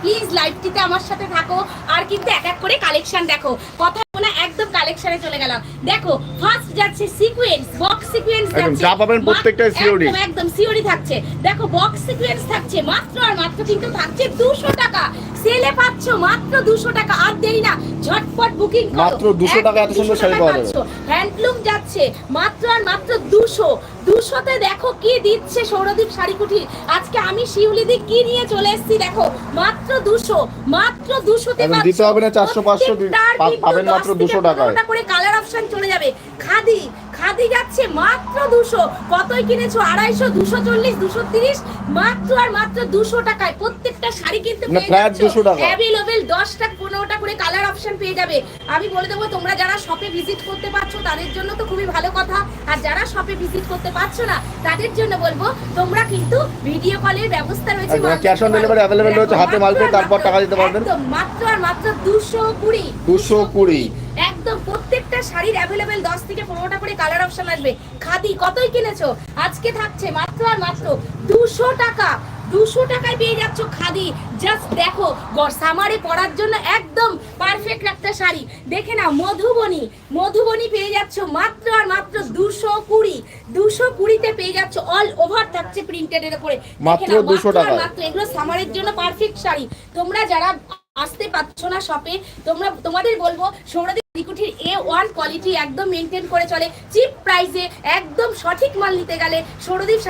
Please লাইভটিতে আমার সাথে থাকো। আর কিন্তু এক এক করে কালেকশন দেখো। কথা বলব না একদম কালেকশনে চলে গেলাম। দেখো ফার্স্ট যাচ্ছে সিকোয়েন্স বক্স সিকোয়েন্স একদম, যাচ্ছে। যা পাবেন মাত্র- COD একদম সিওরি থাকছে। দেখো বক্স সিকোয়েন্স থাকছে মাত্র আর মাত্র কিন্তু থাকছে দুশো টাকা। সেলে পাচ্ছ মাত্র দুশো টাকা। আর দেরি না ঝটপট বুকিং করো। মাত্র 200 টাকা এত সুন্দর শাড়ি পাওয়া যাবে। হ্যান্ডলুম যাচ্ছে মাত্র আর মাত্র দুশো। দুশোতে দেখো কি দিচ্ছে সৌরদীপ শাড়ি কুঠি আজকে আমি শিউলি শিউলিদি কি নিয়ে চলে এসেছি দেখো মাত্র দুশো মাত্র দুশোতে দিতে হবে না 400, 500 দি- পা- পাবেন মাত্র দুশো টাকায়। করে কালার অপশন চলে যাবে। খাদি খাদি যাচ্ছে মাত্র দুশো। কতই কিনেছো? আড়াইশো দুশো চল্লিশ দুশো তিরিশ? মাত্র আর মাত্র দুশো টাকায় প্রত্যেকটা শাড়ি কিনতে না, flat 200 টাকা। অ্যাভেলেবেল দশটা পনেরোটা করে কালার অপশন পেয়ে যাবে। আমি বলে দেবো তোমরা যারা শপে ভিজিট করতে পারছ তাদের জন্য তো খুবই ভালো কথা। আর যারা শপে ভিজিট করতে পারছ না তাদের জন্য বলব তোমরা কিন্তু ভিডিও কলের ব্যবস্থা রয়েছে। দিতে delivery পারো। available রয়েছে, হাতে মাল পেয়ে তারপর টাকা দিতে পারবেন। মাত্র আর মাত্র দুশো কুড়ি। দুশো কুড়ি। একদম প্রত্যেকটা শাড়ির অ্যাভেলেবেল দশ থেকে পনেরোটা করে কালার অপশন আসবে। খাদি কতই কিনেছো? আজকে থাকছে মাত্র আর মাত্র দুশো টাকা। দুশো টাকায় পেয়ে যাচ্ছ খাদি। জাস্ট দেখো সামারে পরার জন্য একদম পারফেক্ট একটা শাড়ি। দেখে নাও মধুবনী। মধুবনী পেয়ে যাচ্ছ মাত্র আর মাত্র দুশো কুড়ি। দুশো কুড়িতে পেয়ে যাচ্ছ অল ওভার থাকছে প্রিন্টেড এর উপরে। মাত্র নাও, 200 আর মাত্র। এগুলো সামারের জন্য পারফেক্ট শাড়ি। তোমরা যারা আসতে পারছ না শপে তোমরা তোমাদের বলব সৌরদীপ নিকুঠির এ ওয়ান কোয়ালিটি একদম মেনটেন করে চলে। চিপ প্রাইসে একদম সঠিক মাল নিতে গেলে সৌরদীপ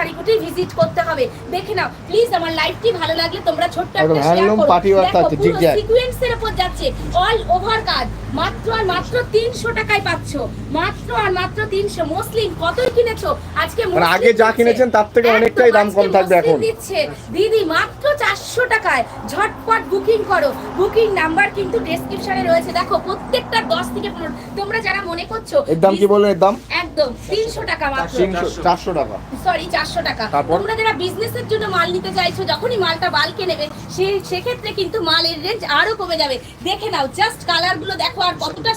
ভিজিট করতে হবে। দেখে নাও প্লিজ আমার লাইভটি ভালো লাগলে তোমরা ছোট্ট একটা শেয়ার handloom করো। party work দেখো পুরো সিকোয়েন্সের উপর যাচ্ছে। অল ওভার কাজ মাত্র আর মাত্র তিনশো টাকায় পাচ্ছো। মাত্র আর মাত্র তিনশো। মসলিন কতই কিনেছো? আজকে মানে আগে যা। কিনেছেন তার থেকে অনেকটাই দাম কম থাকবে এখন। দিচ্ছে। দিদি মাত্র চারশো টাকায়। ঝটপট বুকিং করো। বুকিং নাম্বার কিন্তু ডেসক্রিপশনে রয়েছে। দেখো প্রত্যেকটা দশ থেকে পনেরো তোমরা যারা মনে করছ এর দাম কি বললেন এর দাম? একদম তিনশো টাকা মাত্র। চারশো টাকা। সরি চারশো টাকা। তোমরা যারা বিজনেসের জন্য মাল নিতে চাইছো যখনই মালটা বালকে নেবে সে সেক্ষেত্রে কিন্তু মালের রেঞ্জ আরও কমে যাবে। দেখে নাও জাস্ট কালারগুলো দেখো আর কতটা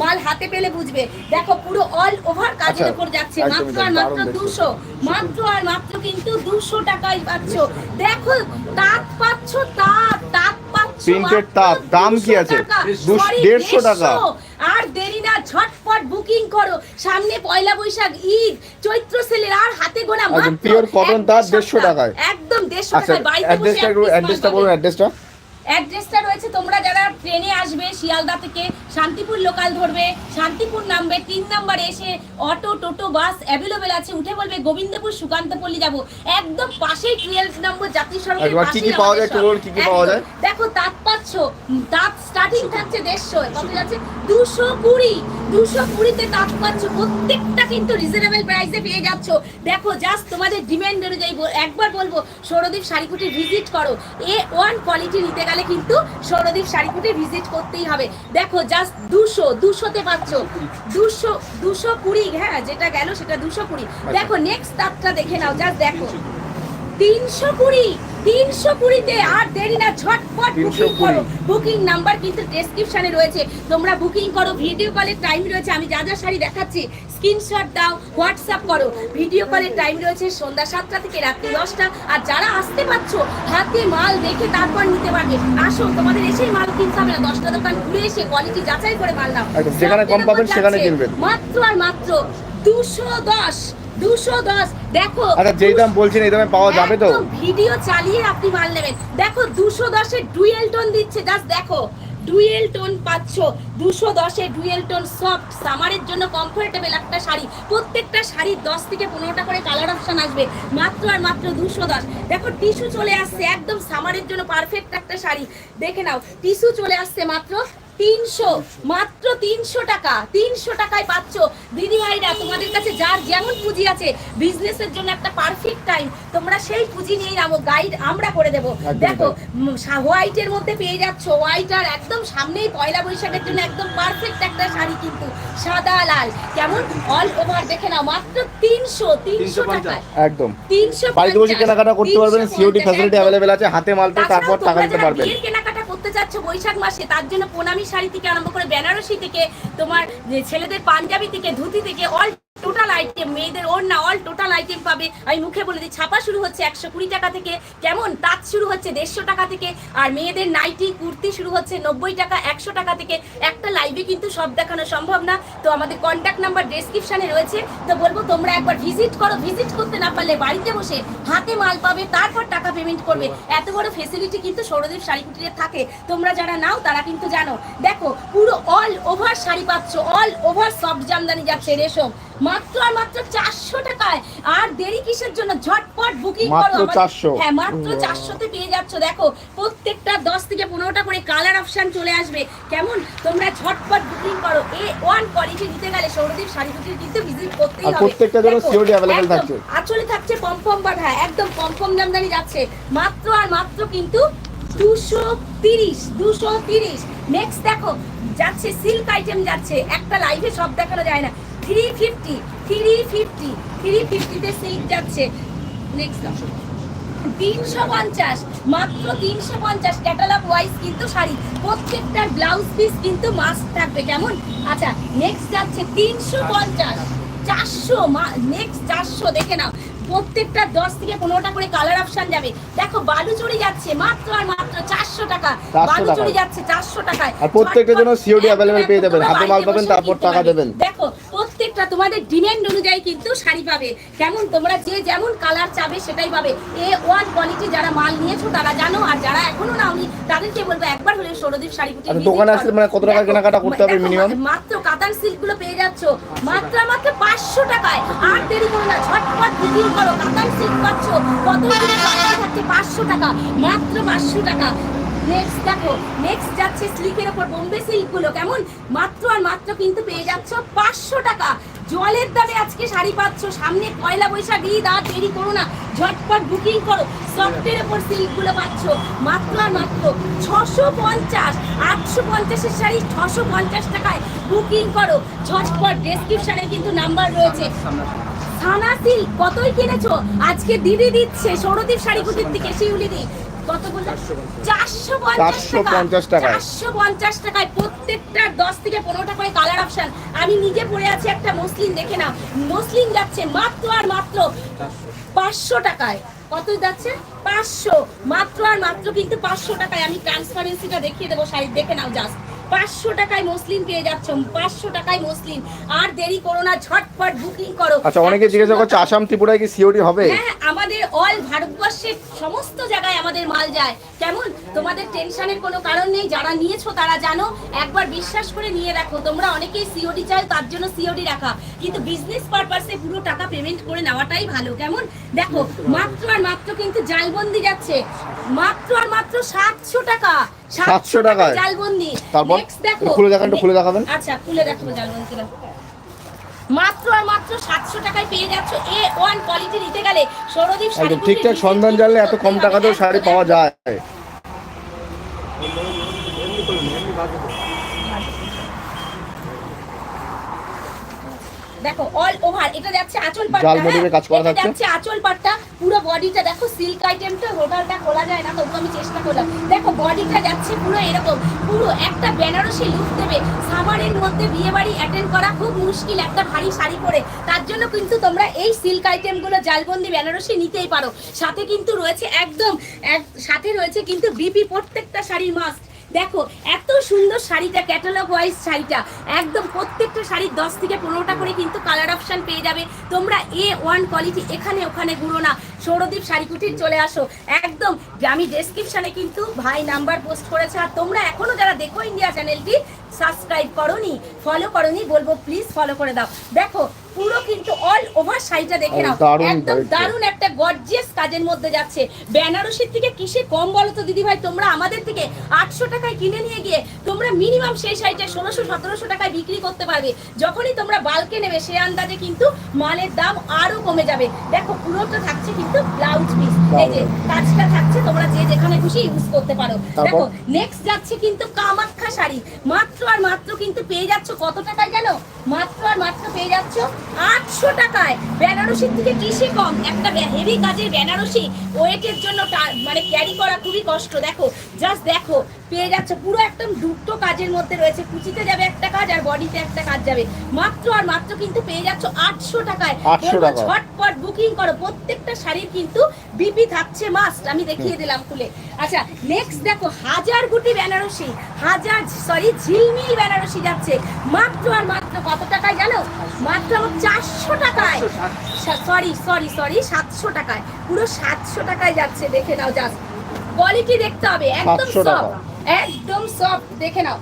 মাল হাতে পেলে বুঝবে। দেখো পুরো অল ওভার কাজের আচ্ছা, উপর যাচ্ছে। মাত্র আর মাত্র দুশো। মাত্র আর মাত্র কিন্তু দুশো টাকায় পাচ্ছ। দেখো তাঁত পাচ্ছ তাঁত মাত্র তাঁত, দাম কি আছে? দেড়শো দুশ- 150 টাকা। আর দেরি না ঝটপট বুকিং করো সামনে পয়লা বৈশাখ ঈদ চৈত্র সেলের আর হাতে গোনা মাত্র পিওর কটন তাঁত, 150 টাকায়। একদম দেড়শো আচ্ছা টাকায় বাড়িতে বসে অ্যাড্রেসটা। বলুন অ্যাড্রেসটা অ্যাড্রেসটা রয়েছে তোমরা যারা ট্রেনে আসবে শিয়ালদা থেকে শান্তিপুর লোকাল ধরবে শান্তিপুর নামবে তিন নাম্বার এসে অটো টোটো বাস অ্যাভেলেবেল আছে উঠে বলবে গোবিন্দপুর সুকান্তপল্লী যাব। একদম পাশেই টুয়েলভ নম্বর জাতীয় সড়কের একবার কি কি পাওয়া যায় বলুন, কি কি পাওয়া যায়? দেখো তাঁত পাচ্ছ তাঁত স্টার্টিং থাকছে দেড়শো কত যাচ্ছে? দুশো কুড়ি। দুশো কুড়িতে তাঁত পাচ্ছ প্রত্যেকটা কিন্তু রিজনেবল প্রাইসে পেয়ে যাচ্ছ। দেখো জাস্ট তোমাদের ডিমান্ড অনুযায়ী একবার বলব সৌরদীপ শাড়িকুটি ভিজিট করো। এ ওয়ান কোয়ালিটি নিতে গেলে কিন্তু সৌরদীপ শাড়িকুটি ভিজিট করতেই হবে। দেখো জাস্ট দুশো দুশোতে পাচ্ছ। দুশো দুশো কুড়ি হ্যাঁ যেটা গেল সেটা দুশো কুড়ি। দেখো নেক্সট তাঁতটা দেখে নাও জাস্ট দেখো। তিনশো কুড়ি তিনশো কুড়িতে আর দেরি না ঝটপট বুকিং করো। বুকিং নাম্বার কিন্তু ডেসক্রিপশনে রয়েছে। তোমরা বুকিং করো ভিডিও কলের টাইম রয়েছে। আমি যা যা শাড়ি দেখাচ্ছি স্ক্রিনশট দাও হোয়াটসঅ্যাপ করো। ভিডিও কলের টাইম রয়েছে সন্ধ্যা সাতটা থেকে রাত্রি দশটা। আর যারা আসতে পারছ হাতে মাল দেখে তারপর নিতে পারবে। আসো তোমাদের এসেই মাল কিনতে হবে না। দশটা দোকান ঘুরে এসে কোয়ালিটি যাচাই করে মাল নাও। যেখানে কম পাবেন সেখানে কিনবেন। মাত্র আর মাত্র দুশো দশ দুশো দশ। দেখো আচ্ছা যেই দাম বলছেন এই দামে পাওয়া যাবে তো? ভিডিও চালিয়ে আপনি মাল নেবেন। দেখো দুশো দশে ডুয়েল টোন দিচ্ছে জাস্ট দেখো। ডুয়েল টোন পাচ্ছ। দুশো দশে ডুয়েল টোন সফট। সামারের জন্য কমফোর্টেবল একটা শাড়ি। প্রত্যেকটা শাড়ির দশ থেকে পনেরোটা করে কালার অপশান আসবে। মাত্র আর মাত্র দুশো দশ। দেখো টিস্যু চলে আসছে। একদম সামারের জন্য পারফেক্ট একটা শাড়ি। দেখে নাও টিস্যু চলে আসছে মাত্র তিনশো মাত্র তিনশো টাকা তিনশো টাকায় পাচ্ছ। দিদি ভাইরা তোমাদের কাছে যার যেমন পুঁজি আছে বিজনেসের জন্য একটা পারফেক্ট টাইম তোমরা সেই পুঁজি নিয়ে নামো গাইড আমরা করে দেবো। দেখো হোয়াইটের মধ্যে পেয়ে যাচ্ছ। হোয়াইট আর একদম সামনেই পয়লা বৈশাখের জন্য একদম পারফেক্ট একটা শাড়ি কিন্তু সাদা লাল। কেমন? অল ওভার দেখে নাও মাত্র তিনশো তিনশো টাকায়। একদম। তিনশো বাড়িতে বসে কেনাকাটা করতে পারবেন সিওডি ফ্যাসিলিটি অ্যাভেলেবেল আছে হাতে মাল পেয়ে তারপর টাকা দিতে পারবেন। কেনাকাটা চাচ্ছ বৈশাখ মাসে, তার জন্য প্রণামী শাড়ি থেকে আরম্ভ করে বেনারসি থেকে তোমার ছেলেদের পাঞ্জাবি থেকে, ধুতি থেকে অল টোটাল আইটেম মেয়েদের ওড়না অল টোটাল আইটেম পাবে। আমি মুখে বলে দিই, ছাপা শুরু হচ্ছে একশো কুড়ি টাকা থেকে, কেমন? তাঁত শুরু হচ্ছে দেড়শো টাকা থেকে, আর মেয়েদের নাইটি, কুর্তি শুরু হচ্ছে নব্বই টাকা, একশো টাকা থেকে। একটা লাইভে কিন্তু সব দেখানো সম্ভব না। তো আমাদের কন্ট্যাক্ট নাম্বার ডেসক্রিপশনে রয়েছে। তো বলব, তোমরা একবার ভিজিট করো। ভিজিট করতে না পারলে বাড়িতে বসে হাতে মাল পাবে, তারপর টাকা পেমেন্ট করবে। এত বড় ফেসিলিটি কিন্তু সৌরদীপ শাড়ি কুটিরে থাকে। তোমরা যারা নাও, তারা কিন্তু জানো। দেখো, পুরো অল ওভার শাড়ি পাচ্ছ অল ওভার সফট জামদানি যাচ্ছে, রেশম। মাত্র আর মাত্র চারশো টাকায়। আর দেরি কিসের জন্য? ঝটপট বুকিং করো মাত্র 400 হ্যাঁ মাত্র চারশোতে পেয়ে যাচ্ছ। দেখো প্রত্যেকটা দশ থেকে পনেরোটা করে কালার অপশন চলে আসবে। কেমন? তোমরা ঝটপট বুকিং করো। এ ওয়ান কোয়ালিটি নিতে গেলে সৌরদীপ শাড়ি কিন্তু ভিজিট করতেই হবে। প্রত্যেকটা জন্য থাকছে। থাকছে পমপম হ্যাঁ একদম পমপম জামদানি যাচ্ছে। মাত্র আর মাত্র কিন্তু দুশো তিরিশ দুশো তিরিশ। নেক্সট দেখো যাচ্ছে সিল্ক আইটেম যাচ্ছে। একটা লাইভে সব দেখানো যায় না। Three fifty three fifty three ফিফটিতে silk যাচ্ছে। নেক্সট তিনশো পঞ্চাশ মাত্র তিনশো পঞ্চাশ ক্যাটালগ ওয়াইজ কিন্তু শাড়ি। প্রত্যেকটার ব্লাউজ পিস কিন্তু মাস্ক থাকবে। কেমন? আচ্ছা নেক্সট যাচ্ছে তিনশো পঞ্চাশ চারশো নেক্সট চারশো দেখে নাও। প্রত্যেকটা দশ থেকে পনেরোটা করে কালার অপশন যাবে। দেখো বালুচুরি যাচ্ছে মাত্র আর মাত্র চারশো টাকা। 400 বালুচুরি যাচ্ছে চারশো টাকায়। আর প্রত্যেকটার জন্য ঝটপট COD পেয়ে যাবেন। হাতে মাল পাবেন, তারপর টাকা দেবেন। দেখো প্রত্যেকটা তোমাদের ডিমান্ড অনুযায়ী কিন্তু শাড়ি পাবে। কেমন তোমরা যে যেমন কালার চাবে সেটাই পাবে। এ ওয়ান কোয়ালিটি যারা মাল নিয়েছো তারা জানো আর যারা এখনও নাওনি তাদেরকে বলব একবার হলে সৌরদীপ শাড়ি আচ্ছা, দোকানে আসলে মানে কত টাকা কেনাকাটা করতে হবে minimum? মাত্র কাতান সিল্কগুলো পেয়ে যাচ্ছ। মাত্র মাত্র পাঁচশো টাকায়। আর দেরি করো না ঝটপট বুকিং করো। কাতান সিল্ক পাচ্ছ। কত থাকছে পাঁচশো টাকা। মাত্র পাঁচশো টাকা। নেক্সট দেখো নেক্সট যাচ্ছে স্লিকের ওপর বোম্বে সিল্কগুলো কেমন? মাত্র আর মাত্র কিন্তু পেয়ে যাচ্ছ পাঁচশো টাকা। জলের দামে আজকে শাড়ি পাচ্ছ, সামনে পয়লা বৈশাখ ঈদ আর দেরি করো না, ঝটপট বুকিং করো সফটের ওপর সিল্কগুলো পাচ্ছ, মাত্র আর মাত্র ছশো পঞ্চাশ, আটশো পঞ্চাশের শাড়ি ছশো পঞ্চাশ টাকায় বুকিং করো। ঝটপট ডেসক্রিপশনে কিন্তু নাম্বার রয়েছে। সানা সিল্ক কতই কিনেছো? আজকে দিদি দিচ্ছে, সৌরদীপ শাড়ি কুটির থেকে শিউলি দি। কত বললে চারশো পঞ্চাশ। টাকায়। চারশো পঞ্চাশ টাকায় প্রত্যেকটার দশ থেকে পনেরোটা করে কালার অপশন। আমি নিজে পরে আছি একটা মসলিন দেখে নাও। মসলিন যাচ্ছে মাত্র আর মাত্র পাঁচশো টাকায়। কত যাচ্ছে? পাঁচশো। মাত্র আর মাত্র কিন্তু পাঁচশো টাকায়। আমি ট্রান্সপারেন্সিটা দেখিয়ে দেবো শাড়ি দেখে নাও জাস্ট পাঁচশো টাকায় মসলিন পেয়ে যাচ্ছ পাঁচশো টাকায় মসলিন। আর দেরি করো না ঝটপট বুকিং করো। আচ্ছা অনেকে জিজ্ঞাসা করছে আসাম ত্রিপুরায় কি সিওডি হবে? হ্যাঁ আমাদের অল ভারতবর্ষের সমস্ত জায়গায় আমাদের মাল যায়। কেমন? তোমাদের টেনশনের কোনো কারণ নেই যারা নিয়েছো তারা জানো। একবার বিশ্বাস করে নিয়ে রাখো তোমরা অনেকেই সিওডি চাও তার জন্য সিওডি রাখা। কিন্তু বিজনেস পারপাসে পুরো টাকা পেমেন্ট করে নেওয়াটাই ভালো কেমন? দেখো মাত্র আর মাত্র কিন্তু জালবন্দি যাচ্ছে। মাত্র আর মাত্র সাতশো টাকা। 700 টাকায়? জালবন্দি তারপর? দেখো খুলে দেখান, একটু খুলে দেখাবেন। আচ্ছা খুলে দেখাবো জালবন্দি মাত্র আর মাত্র সাতশো টাকায় পেয়ে যাচ্ছ এ ওয়ান কোয়ালিটি নিতে গেলে সৌরদীপ ঠিকঠাক সন্ধান জানলে এত কম টাকা টাকাতেও শাড়ি পাওয়া যায় দেখো অল ওভার এটা যাচ্ছে আঁচল পাট্টা জাল মডিফে কাজ করা থাকছে। যাচ্ছে আঁচল পাট্টা পুরো বডিটা দেখো সিল্ক আইটেমটা হোটালটা খোলা যায় না তবু আমি চেষ্টা করলাম। দেখো বডিটা যাচ্ছে পুরো এরকম পুরো একটা বেনারসি লুক দেবে। সামারের মধ্যে বিয়ে বাড়ি অ্যাটেন্ড করা খুব মুশকিল একটা ভারী শাড়ি পরে। তার জন্য কিন্তু তোমরা এই সিল্ক আইটেমগুলো জালবন্দি বেনারসি নিতেই পারো। সাথে কিন্তু রয়েছে একদম এক- সাথে রয়েছে কিন্তু বিপি প্রত্যেকটা শাড়ির মাস্ক দেখো, এত সুন্দর শাড়িটা ক্যাটালগ ওয়াইজ শাড়িটা, একদম প্রত্যেকটা শাড়ির দশ থেকে পনেরোটা করে কিন্তু কালার অপশন পেয়ে যাবে। তোমরা এ ওয়ান কোয়ালিটি এখানে ওখানে ঘুরো না। সৌরদীপ শাড়ি কুটির চলে আসো। একদম, আমি ডেসক্রিপশানে কিন্তু ভাই নাম্বার পোস্ট করেছে। আর তোমরা এখনও যারা দেখো ইন্ডিয়া চ্যানেলটি সাবস্ক্রাইব করনি ফলো করনি, বলব প্লিজ ফলো করে দাও। দেখো পুরো কিন্তু অল ওভার শাড়িটা দেখে নাও। একদম দারুণ একটা গর্জিয়াস কাজের মধ্যে যাচ্ছে। বেনারসির থেকে কিসে কম বলো তো দিদি ভাই তোমরা আমাদের থেকে আটশো টাকায় কিনে নিয়ে গিয়ে তোমরা মিনিমাম সেই শাড়িটা ষোলোশো সতেরোশো টাকায় বিক্রি করতে পারবে। যখনই তোমরা বালকে নেবে সে আন্দাজে কিন্তু মালের দাম আরও কমে যাবে। দেখো পুরোটা থাকছে কিন্তু ব্লাউজ পিস এই যে কাজটা থাকছে তোমরা যে যেখানে খুশি ইউজ করতে পারো। দেখো নেক্সট যাচ্ছে কিন্তু কামাখ্যা শাড়ি। মাত্র আর মাত্র কিন্তু পেয়ে যাচ্ছ কত টাকায় জানো? মাত্র আর মাত্র পেয়ে যাচ্ছ আটশো টাকায় বেনারসির থেকে কিসে কম? একটা হেভি কাজের বেনারসি ওয়েটের জন্য মানে ক্যারি করা খুবই কষ্ট। দেখো জাস্ট দেখো পেয়ে যাচ্ছে। পুরো একদম দুটো কাজের মধ্যে রয়েছে। কুচিতে যাবে একটা কাজ আর বডিতে একটা কাজ যাবে। মাত্র আর মাত্র কিন্তু পেয়ে যাচ্ছ আটশো টাকায়। 800 ঝটপট বুকিং করো। প্রত্যেকটা শাড়ির কিন্তু বিপি থাকছে মাস্ট আমি দেখিয়ে দিলাম খুলে। আচ্ছা নেক্সট দেখো হাজার গুটি বেনারসি হাজার সরি ঝিলমিল বেনারসি যাচ্ছে। মাত্র আর মাত্র কত টাকায় জানো? মাত্র চারশো টাকায়। সরি সরি সরি সাতশো টাকায়। পুরো সাতশো টাকায় যাচ্ছে দেখে নাও জাস্ট কোয়ালিটি দেখতে হবে একদম 700 টাকা। সফট একদম সফট দেখে নাও।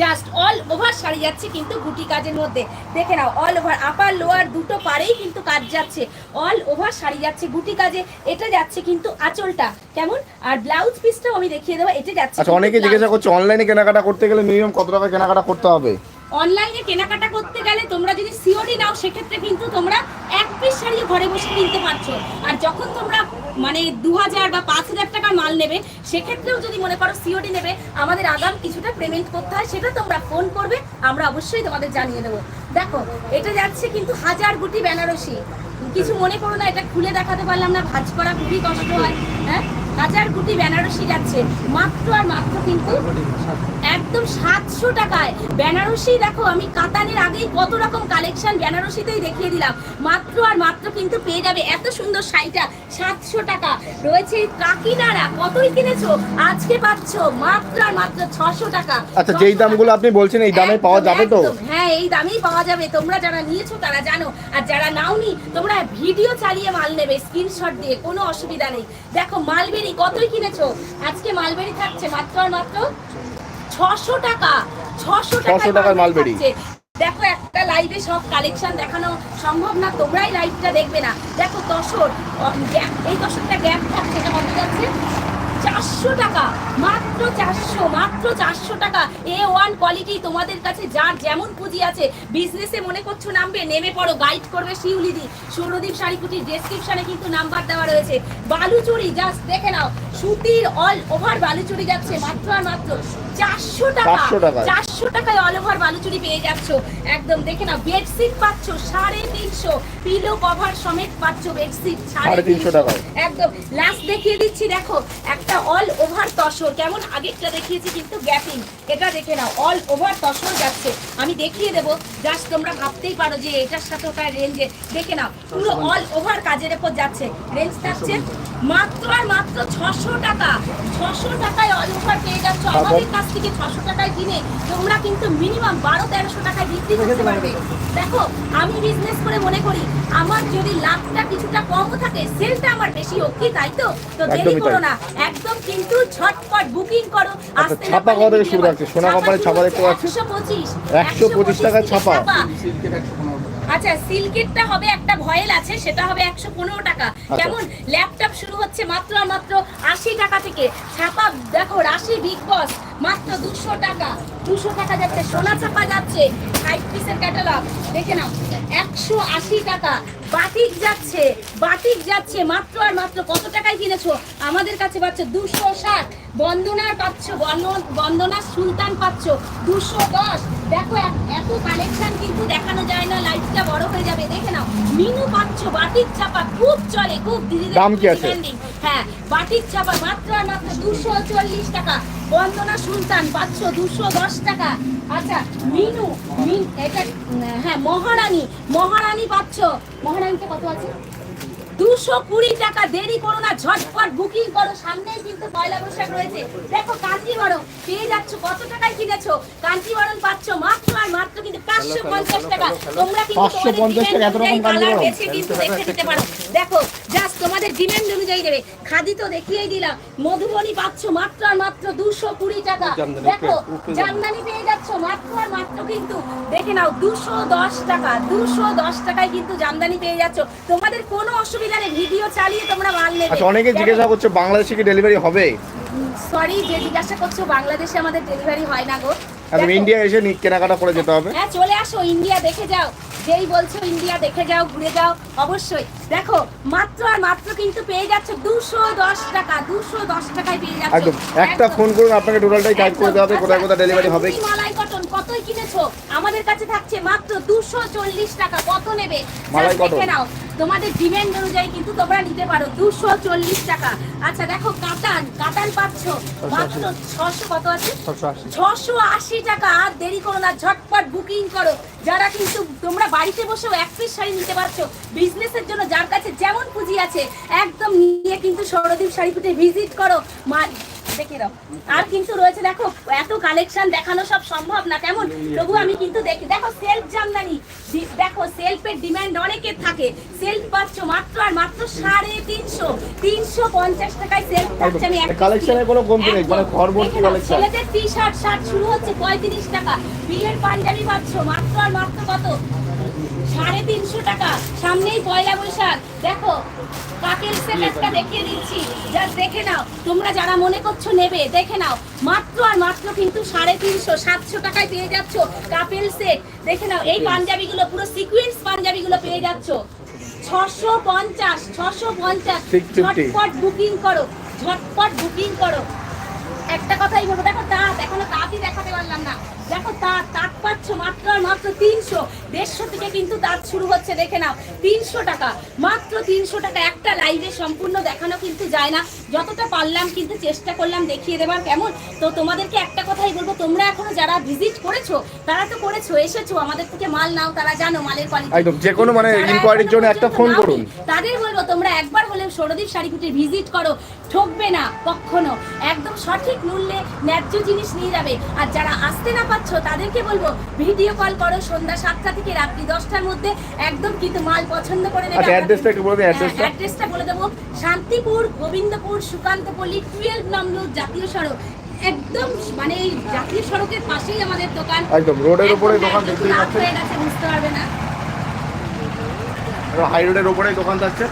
জাস্ট অল ওভার সারি যাচ্ছে কিন্তু গুটি কাজের মধ্যে। দেখে নাও অল ওভার আপার লোয়ার দুটো পারেই কিন্তু কাজ যাচ্ছে। অল ওভার শাড়ি যাচ্ছে গুটি কাজে এটা যাচ্ছে কিন্তু আঁচলটা। কেমন? আর ব্লাউজ পিসটাও আমি দেখিয়ে দেবো এটা যাচ্ছে আচ্ছা অনেকে জিজ্ঞাসা করছে অনলাইনে কেনাকাটা করতে গেলে মিনিমাম কত টাকা কেনাকাটা করতে হবে? অনলাইনে কেনাকাটা করতে গেলে তোমরা যদি সিওডি নাও, সেক্ষেত্রে কিন্তু তোমরা এক পিস শাড়ি ঘরে বসে কিনতে পারছ। আর যখন তোমরা মানে দু হাজার বা পাঁচ হাজার টাকার মাল নেবে, সেক্ষেত্রেও যদি মনে করো সিওডি নেবে, আমাদের আগাম কিছুটা পেমেন্ট করতে হয়, সেটা তোমরা ফোন করবে, আমরা অবশ্যই তোমাদের জানিয়ে দেবো। দেখো, এটা যাচ্ছে কিন্তু হাজার গুটি বেনারসি। কিছু মনে করো না, এটা খুলে দেখাতে পারলাম না, ভাজ করা খুবই কষ্ট হয় হ্যাঁ? হাজার গুটি বেনারসি যাচ্ছে। মাত্র আর মাত্র কিন্তু একদম সাতশো টাকায়। বেনারসি দেখো আমি কাতানের আগেই কত রকম কালেকশন বেনারসিতেই দেখিয়ে দিলাম। মাত্র আর মাত্র কিন্তু পেয়ে যাবে এত সুন্দর শাড়িটা সাতশো টাকা। রয়েছে কাকিনারা কতই কিনেছো? আজকে পাচ্ছ মাত্র আর মাত্র ছশো টাকা। আচ্ছা যেই দামগুলো আপনি বলছেন এই দামে পাওয়া যাবে তো? হ্যাঁ এই দামেই পাওয়া যাবে। তোমরা যারা নিয়েছো তারা জানো। আর যারা নাওনি তোমরা ভিডিও চালিয়ে মাল নেবে স্ক্রিনশট দিয়ে কোনো অসুবিধা নেই। দেখো মালবেরি কতই কিনেছো? আজকে মালবেরি থাকছে মাত্র আর মাত্র ছশো টাকা ছশো 600 টাকার মালবেরি। দেখো একটা লাইভে সব কালেকশন দেখানো সম্ভব না তোমরাই লাইভটা দেখবে না। দেখো গ্যাপ এই তসরটা গ্যাপ থাকছে এটা কত যাচ্ছে? চারশো টাকা মাত্র চারশো মাত্র চারশো টাকা। এ ওয়ান কোয়ালিটি তোমাদের কাছে যার যেমন পুঁজি আছে বিজনেসে মনে করছ নামবে নেমে পড়ো গাইড করবে শিউলিদি সৌরদীপ শাড়িকুটির ডেসক্রিপশনে কিন্তু নাম্বার দেওয়া রয়েছে। বালুচুরি জাস্ট দেখে নাও সুতির অল ওভার বালুচুরি যাচ্ছে মাত্র আর মাত্র চারশো টাকা। চারশো টাকায়। অল ওভার বালুচুরি পেয়ে যাচ্ছ। একদম দেখে নাও বেডশিট পাচ্ছ সাড়ে তিনশো পিলো কভার সমেত পাচ্ছ বেডশিট সাড়ে তিনশো টাকায়। একদম লাস্ট দেখিয়ে দিচ্ছি দেখো একটা অল ওভার তসর। কেমন? আগেরটা দেখিয়েছি কিন্তু গ্যাপিং এটা দেখে নাও অল ওভার তসর যাচ্ছে। আমি দেখিয়ে দেবো জাস্ট তোমরা ভাবতেই পারো যে এটার সাথে ওটার রেঞ্জে দেখে নাও পুরো অল ওভার কাজের উপর যাচ্ছে। রেঞ্জ থাকছে মাত্র আর মাত্র ছশো টাকা। ছশো টাকায় অল ওভার পেয়ে যাচ্ছ। আমাদের কাছ থেকে ছশো টাকায় কিনে তোমরা কিন্তু মিনিমাম বারো তেরোশো টাকায় বিক্রি করতে পারবে। দেখো আমি বিজনেস করে মনে করি আমার যদি লাভটা কিছুটা কম থাকে সেলটা আমার বেশি হোক। কি তাই তো? তো দেরি করো না। একদম কিন্তু ঝটপট বুকিং করো। আচ্ছা, ছাপা কত শুরু আছে? সোনা কোম্পানির ছাপা দেখতে পাচ্ছি। একশো পঁচিশ। 125 টাকায় ছাপা। আচ্ছা সিল্কেরটা হবে একটা ভয়েল আছে সেটা হবে একশো পনেরো টাকা। আচ্ছা। কেমন? ল্যাপটপ শুরু হচ্ছে মাত্র আর মাত্র আশি টাকা থেকে। ছাপা দেখো রাশি বিগ বস। মাত্র দুশো টাকা। দুশো টাকা যাচ্ছে সোনা ছাপা যাচ্ছে ফাইভ পিসের ক্যাটালগ দেখে নাও একশো আশি টাকা। বাটিক যাচ্ছে বাটিক যাচ্ছে মাত্র আর মাত্র কত টাকায় কিনেছো? আমাদের কাছে পাচ্ছ দুশো ষাট। বন্দনার পাচ্ছ বন্দ- বন্দনা সুলতান পাচ্ছ দুশো দশ। দেখো এত- কালেকশন কিন্তু দেখানো যায় না লাইটটা বড় হয়ে যাবে। দেখে নাও মিনু পাচ্ছ বাটিক চাপা খুব চলে খুব দিদিদের দাম কি আছে? হ্যাঁ বাটির চাপা মাত্র মাত্র দুশো চল্লিশ টাকা। বন্দনা সুলতান পাচ্ছ দুশো দশ টাকা। আচ্ছা মিনু, মিন, এটা হ্যাঁ মহারানী মহারানী পাচ্ছ মহারানীতে কত আছে? দুশো কুড়ি টাকা দেরি করো না ঝটপট বুকিং করো সামনেই কিন্তু পয়লা বৈশাখ রয়েছে। দেখো কাঞ্জিবরম পেয়ে যাচ্ছ কত টাকায় কিনেছো? কাঞ্জিবরম পাচ্ছ মাত্র আর মাত্র কিন্তু পাঁচশো পঞ্চাশ টাকা। তোমরা কিন্তু 550 টাকা এত রকম কালার কাঞ্জিবরম? বেছে কিন্তু দেখে নিতে পারো। দেখো জাস্ট তোমাদের ডিমান্ড অনুযায়ী দেবে। খাদি তো দেখিয়েই দিলাম। মধুবনী পাচ্ছ মাত্র আর মাত্র দুশো কুড়ি টাকা। দেখো জামদানি পেয়ে যাচ্ছ মাত্র আর মাত্র কিন্তু দেখে নাও দুশো দশ টাকা দুশো দশ টাকায় কিন্তু জামদানি পেয়ে যাচ্ছ। তোমাদের কোনো অসুবিধা নেই ভিডিও চালিয়ে তোমরা মাল নেবে। আচ্ছা অনেকে জিজ্ঞাসা করছে বাংলাদেশে কি ডেলিভারি হবে? সরি যে জিজ্ঞাসা করছ বাংলাদেশে আমাদের ডেলিভারি হয় না গো। একদম ইন্ডিয়া এসে কেনাকাটা করে যেতে হবে। হ্যাঁ চলে আসো ইন্ডিয়া দেখে যাও। যেই বলছো ইন্ডিয়া দেখে যাও ঘুরে যাও অবশ্যই। দেখো মাত্র আর মাত্র কিন্তু পেয়ে যাচ্ছে দুশো দশ টাকা দুশো দশ টাকায় পেয়ে যাচ্ছে। একদম। একটা ফোন করুন আপনাকে টোটালটাই গাইড করে দেওয়া হবে কোথায় কোথায় ডেলিভারি হবে। মালাই কটন কতই কিনেছো? আমাদের কাছে থাকছে মাত্র দুশো চল্লিশ টাকা। কত নেবে? মালাই? দেখে নাও। তোমাদের ডিমান্ড অনুযায়ী কিন্তু তোমরা নিতে পারো দুশো চল্লিশ টাকা। আচ্ছা দেখো কাতান কাতান পাচ্ছ? মাত্র ছশো কত আছে? ছশো আশি আশি টাকা, আর দেরি করো না, ঝটপট বুকিং করো। যারা কিন্তু তোমরা বাড়িতে বসেও এক পিস শাড়ি নিতে পারছ বিজনেসের জন্য যার কাছে যেমন পুঁজি আছে, একদম নিয়ে কিন্তু সৌরদীপ শাড়িপুটে ভিজিট করো। মা দেখে দাও আর কিন্তু রয়েছে দেখো এত কালেকশন দেখানো সব সম্ভব না কেমন? তবু আমি কিন্তু দেখি দেখো সেলফ জামদানি। দেখো সেলফের ডিমান্ড অনেকের থাকে। সেলফ পাচ্ছ মাত্র আর মাত্র সাড়ে তিনশো তিনশো পঞ্চাশ টাকায় সেলফ থাকছে আমি কালেকশনের কোনো কমতি নেই মানে। ঘরভর্তি কালেকশন ছেলেদের টি শার্ট শার্ট শুরু হচ্ছে পঁয়ত্রিশ টাকা। বিয়ের পাঞ্জাবি পাচ্ছ মাত্র আর মাত্র কত? সাড়ে তিনশো টাকা। সামনেই পয়লা বৈশাখ। দেখো কাকের সেট একটা দেখিয়ে দিচ্ছি। জাস্ট দেখে নাও তোমরা যারা মনে করছ নেবে দেখে নাও। মাত্র আর মাত্র কিন্তু সাড়ে তিনশো সাতশো টাকায় পেয়ে যাচ্ছ কাপেল সেট দেখে নাও এই পাঞ্জাবিগুলো পুরো সিকুয়েন্স পাঞ্জাবিগুলো পেয়ে যাচ্ছ। ছশো পঞ্চাশ ছশো পঞ্চাশ। 650 ঝটপট বুকিং করো ঝটপট বুকিং করো। একটা কথাই বলব দেখো তাঁত এখনও তাঁতই দেখাতে পারলাম না। দেখো তাঁত তাঁত পাচ্ছ মাত্র মাত্র তিনশো। দেড়শো থেকে কিন্তু তাঁত শুরু হচ্ছে দেখে নাও। তিনশো টাকা। মাত্র তিনশো টাকা। একটা লাইভে সম্পূর্ণ দেখানো কিন্তু যায় না। যতটা পারলাম কিন্তু চেষ্টা করলাম দেখিয়ে দেবার। কেমন? তো তোমাদেরকে একটা কথাই বলব তোমরা এখনও যারা ভিজিট করেছ তারা তো করেছ এসেছ। আমাদের থেকে মাল নাও তারা জানো মালের কোয়ালিটি একদম, যে কোনো মানে inquiry-র জন্য একটা phone করুন। তাদের বলব তোমরা একবার হলেও সৌরদীপ শাড়িকুটির ভিজিট করো। ঠকবে না কখনো। একদম সঠিক মূল্যে ন্যায্য জিনিস নিয়ে যাবে। আর যারা আসতে না পাচ্ছ তাদেরকে বলব ভিডিও কল করো সন্ধ্যা সাতটা থেকে রাত্রি দশটার মধ্যে একদম কিন্তু মাল পছন্দ করে নেবে আচ্ছা, অ্যাড্রেসটা একটু বলে অ্যাড্রেসটা। অ্যাড্রেসটা বলে দেবো। শান্তিপুর গোবিন্দপুর সুকান্তপল্লী টুয়েলভ নম্বর জাতীয় সড়ক। একদম মানে এই জাতীয় সড়কের পাশেই আমাদের দোকান। একদম, রোডের উপরে দোকান দেখতেই পাচ্ছেন। বুঝতে পারবে না। হাই রোডের ওপরেই দোকান থাকছে।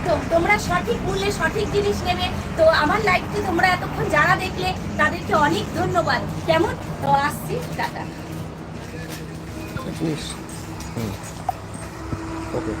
একদম। তোমরা সঠিক মূল্যে সঠিক জিনিস নেবে। তো আমার লাইফটি তোমরা এতক্ষণ যারা দেখলে, তাদেরকে অনেক ধন্যবাদ। কেমন? তো আসছি, টাটা। ওকে